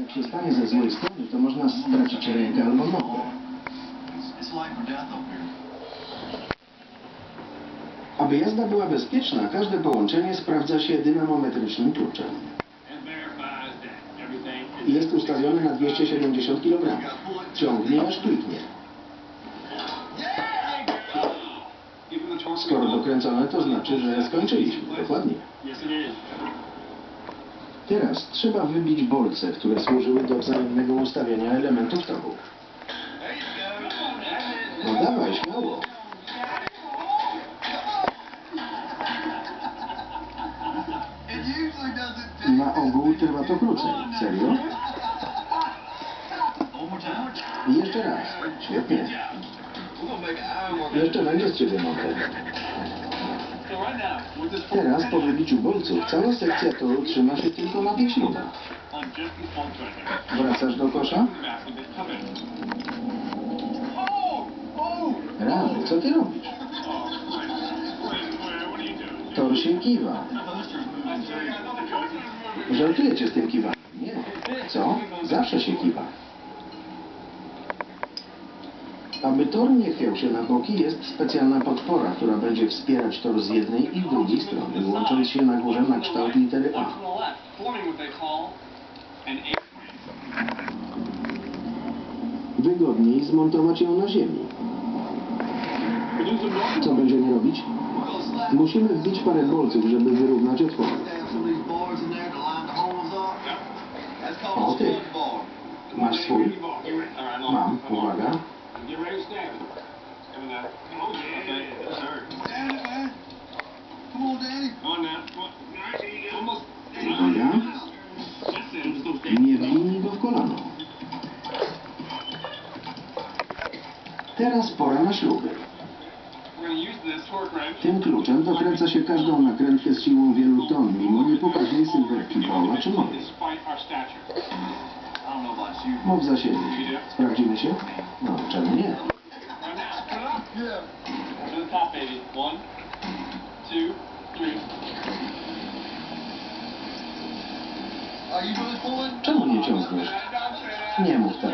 Jak się stanie ze złej strony, to można stracić rękę albo nogę. Aby jazda była bezpieczna, każde połączenie sprawdza się dynamometrycznym kluczem. Jest ustawiony na 270 kg. Ciągnie aż kliknie. Skoro dokręcone, to znaczy, że skończyliśmy. Dokładnie. Teraz trzeba wybić bolce, które służyły do wzajemnego ustawienia elementów toru. No dawaj, śmiało. Na ogół trwa to krócej. Serio? I jeszcze raz. Świetnie. Jeszcze będzie z ciebie monter. Teraz po wybiciu bolców cała sekcja toru trzyma się tylko na here, Wracasz do kosza? Rany, co ty robisz? Tor się kiwa. Żartujecie z tym kiwaniem? Nie. Co? Zawsze się kiwa. Aby tor nie chwiał się na boki, jest specjalna podpora, która będzie wspierać tor z jednej i drugiej strony, łącząc się na górze na kształt litery A. Wygodniej zmontować ją na ziemi. Co będziemy robić? Musimy wbić parę bolców, żeby wyrównać okay. spud bar. Masz swój? Mam, uwaga. Get ready to stab it. Give me that. Yeah. Okay, yes, sir. Danny, man. Come on, Danny. Come on now. Come on. It. Nie wbijmy go w kolano. Teraz pora na śruby. Tym kluczem dokręca się każdą nakrętkę z siłą wielu ton, mimo niepokaźnej sylwetki Paula czy mojej. Mów za siebie. Sprawdzimy się? No, czemu nie? Czemu nie ciągniesz? Nie mów tak.